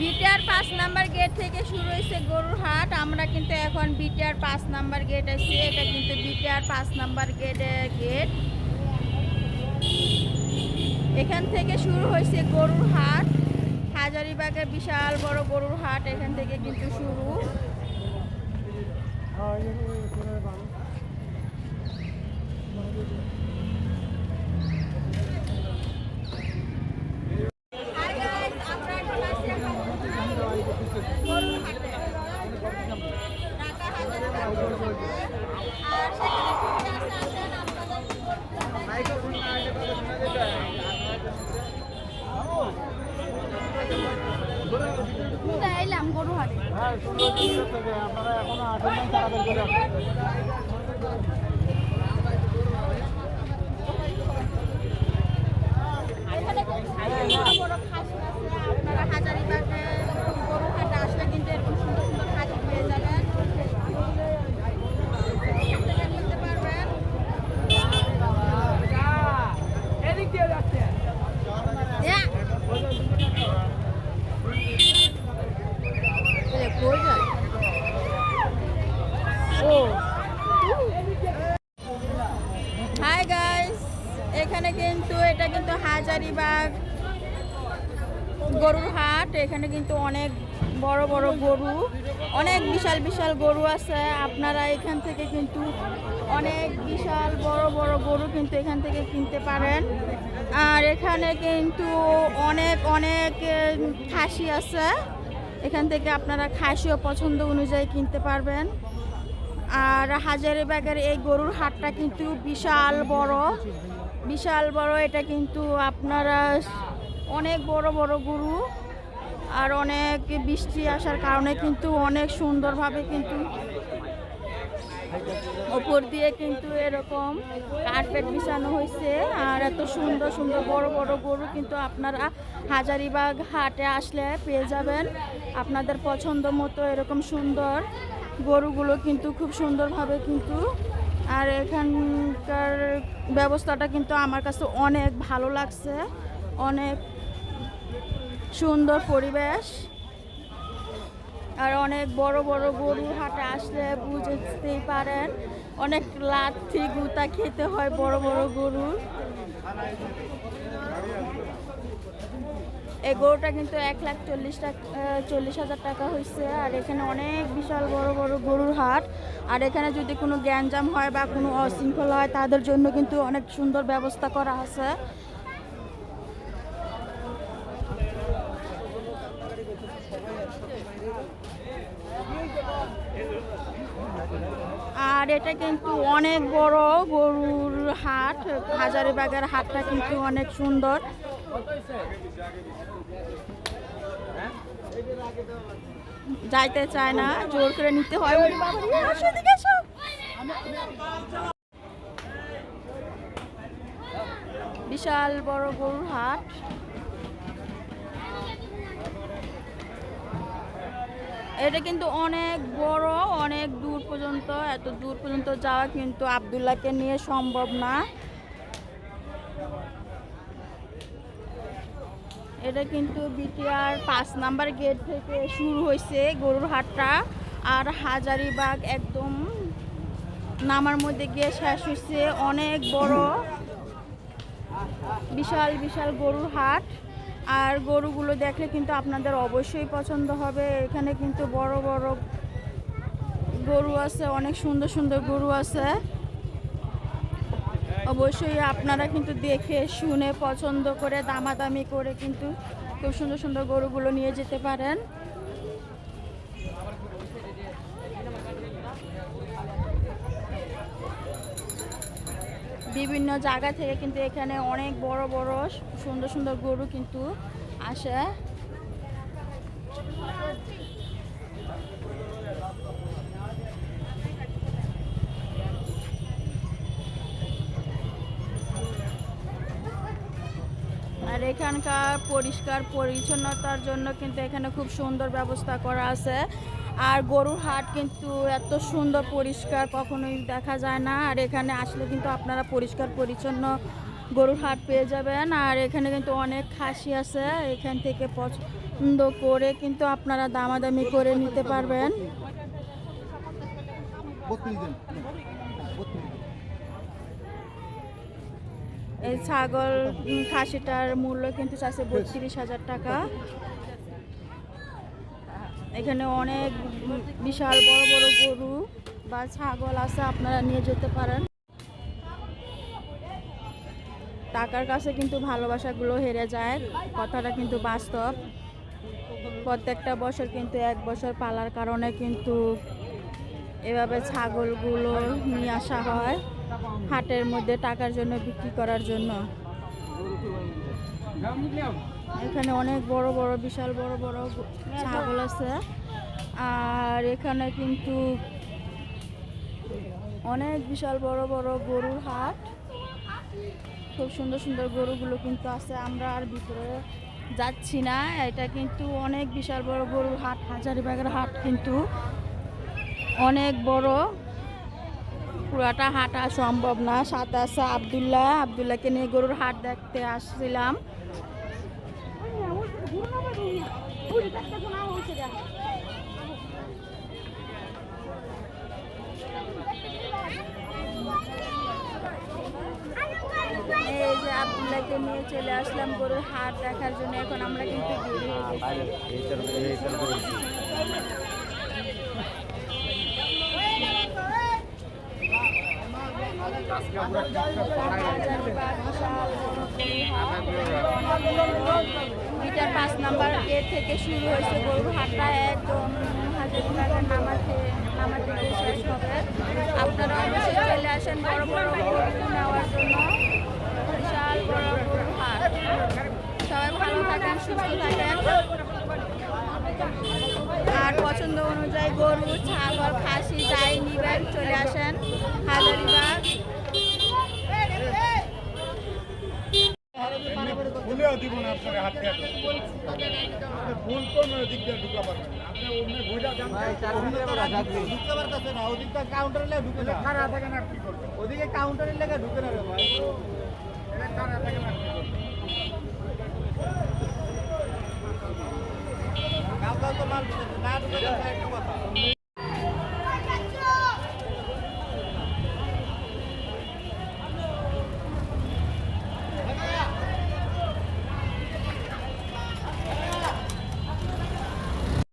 BTR পাঁচ number gate থেকে শুরু হয়েছে গরুর হাট। আমরা কিন্তু এখন বিটিআর পাঁচ নাম্বার গেট আছি। এটা কিন্তু বিটিআর পাঁচ নাম্বার গেটের গেট এখান থেকে শুরু হয়েছে গরুর হাট। হাজারিবাগের বিশাল বড় গরুর হাট এখান থেকে কিন্তু শুরু। হাজারিবাগ গরুর হাটে। কুড়ি আছে, আসেন আপনাদের কোথায় এলাম গরু হাটে এখানে কিন্তু বড় বড় খাসি আছে আপনারা হাজারিবাগে গরু হাটে আসলে কিন্তু এরকম সুন্দর সুন্দর খাসি পেয়ে যাবেন এখান থেকে নিতে পারবেন ইয়া। এ, কই যায়? ও হাই গাইস এখানে কিন্তু এটা কিন্তু হাজারিবাগ গরুর হাট, এখানে কিন্তু অনেক বড় বড় গরু, অনেক বিশাল বিশাল গরু আছে। আপনারা এখান থেকে কিন্তু অনেক বিশাল বড় বড় গরু কিন্তু এখান থেকে কিনতে পারেন। আর এখানে কিন্তু অনেক অনেক খাসি আছে। এখান থেকে আপনারা খাসিও পছন্দ অনুযায়ী কিনতে পারবেন। আর হাজারিবাগের এই গরুর হাটটা কিন্তু বিশাল বড়। বিশাল বড়, এটা কিন্তু আপনারা অনেক বড় বড় গরু আর অনেক বৃষ্টি আসার কারণে কিন্তু অনেক সুন্দরভাবে কিন্তু ওপর দিয়ে কিন্তু এরকম কার্পেট বিছানো হয়েছে। আর এত সুন্দর সুন্দর বড় বড় গরু কিন্তু আপনারা হাজারিবাগ হাটে আসলে পেয়ে যাবেন। আপনাদের পছন্দ মতো এরকম সুন্দর গরুগুলো কিন্তু খুব সুন্দরভাবে কিন্তু আর এখানকার ব্যবস্থাটা কিন্তু আমার কাছে অনেক ভালো লাগছে। অনেক সুন্দর পরিবেশ। আর অনেক বড় বড় গরু হাটে আসলে বুঝতেই পারেন, অনেক লাথি গুতা খেতে হয় বড় বড় গরুর এই গরুটা কিন্তু এক লাখ চল্লিশ টাকা চল্লিশ হাজার টাকা হয়েছে আর এখানে অনেক বিশাল বড় বড় গরুর হাট। আর এখানে যদি কোনো গ্যাঞ্জাম হয় বা কোনো অশৃঙ্খলা হয়, তাদের জন্য কিন্তু অনেক সুন্দর ব্যবস্থা করা আছে। আর এটা কিন্তু অনেক বড় গরুর হাট, হাজারিবাগের হাটটা কিন্তু অনেক সুন্দর। যাইতে চায় না, জোর করে নিতে হয়। বিশাল বড় গরুর হাট। এটা কিন্তু অনেক বড়, অনেক দূর পর্যন্ত, এত দূর পর্যন্ত যাওয়া কিন্তু আবদুল্লাহকে নিয়ে সম্ভব না। এটা কিন্তু বিটিআর পাঁচ নাম্বার গেট থেকে শুরু হয়েছে গরুর হাটটা, আর হাজারিবাগ একদম নামার মধ্যে গিয়ে শেষ হয়েছে। অনেক বড়, বিশাল বিশাল গরুর হাট। আর গরুগুলো দেখলে কিন্তু আপনাদের অবশ্যই পছন্দ হবে। এখানে কিন্তু বড় বড় গরু আছে, অনেক সুন্দর সুন্দর গরু আছে। অবশ্যই আপনারা কিন্তু দেখে, শুনে, পছন্দ করে, দামাদামি করে কিন্তু খুব সুন্দর সুন্দর গরুগুলো নিয়ে যেতে পারেন। বিভিন্ন জায়গা থেকে কিন্তু এখানে অনেক বড় বড়, সুন্দর সুন্দর গরু কিন্তু আসে। আর এখানকার পরিষ্কার, পরিচ্ছন্নতার জন্য কিন্তু এখানে খুব সুন্দর ব্যবস্থা করা আছে। আর গরুর হাট কিন্তু এত সুন্দর পরিষ্কার কখনোই দেখা যায় না। আর এখানে আসলে কিন্তু আপনারা পরিষ্কার পরিচ্ছন্ন গরুর হাট পেয়ে যাবেন। আর এখানে কিন্তু অনেক খাসি আছে এখান থেকে পছন্দ করে কিন্তু আপনারা দামাদামি করে নিতে পারবেন। এই ছাগল খাসিটার মূল্য কিন্তু চাচ্ছে বত্রিশ হাজার টাকা। এখানে অনেক বিশাল বড় বড় গরু বা ছাগল আছে, আপনারা নিয়ে যেতে পারেন। টাকার কাছে কিন্তু ভালোবাসাগুলো হেরে যায়, কথাটা কিন্তু বাস্তব। প্রত্যেকটা বছর কিন্তু এক বছর পালার কারণে কিন্তু এভাবে ছাগলগুলো নিয়ে আসা হয়, হাটের মধ্যে টাকার জন্য বিক্রি করার জন্য। এখানে অনেক বড় বড়, বিশাল বড় বড় ছাগল আছে। আর এখানে কিন্তু অনেক বিশাল বড় বড় গরুর হাট। খুব সুন্দর সুন্দর গরুগুলো কিন্তু আছে। আমরা আর ভিতরে যাচ্ছি না। এটা কিন্তু অনেক বিশাল বড় গরুর হাট হাজারিবাগের হাট কিন্তু। অনেক বড়। পুরাটা হাঁটা সম্ভব না। সাথে আছে আবদুল্লাহ। আবদুল্লাহকে নিয়ে গরুর হাট দেখতে আসছিলাম। এই যে আবদুল্লাহকে নিয়ে চলে আসলাম গরুর হাট দেখার জন্য। এখন আমরা কিন্তু বের হয়ে এটার পাঁচ নাম্বার গেট থেকে শুরু হয়েছে গরুর হাটটা একদম হাজারিবাগের নামাতে নামাতে শেষ হবে। আপনারা অবশ্যই চলে আসেন বড় বড় গরু নেওয়ার জন্য। বিশাল বড় গরুর হাট সবাই ভালো থাকেন, সুস্থ থাকেন। আর পছন্দ অনুযায়ী গরু, ছাগল, খাসি যাই নিবেন, চলে আসেন হাজারিবাগ। ভুলেও দিব না আপনার হাত ভুল কোন দিক দিয়ে ঢুকা পারবেন। আপনি অন্য ভুলটা ঢুকতে না ওদিকটা কাউন্টারের লেগে ঢুকে না খারাপ থাকে না কি করবেন ওদিকে কাউন্টারের লেগে ঢুকে না রে ভাই। এটা খারাপ থাকে না কি করবেন কাউ কাউ তো মাল না ঢুকে একটা কথা।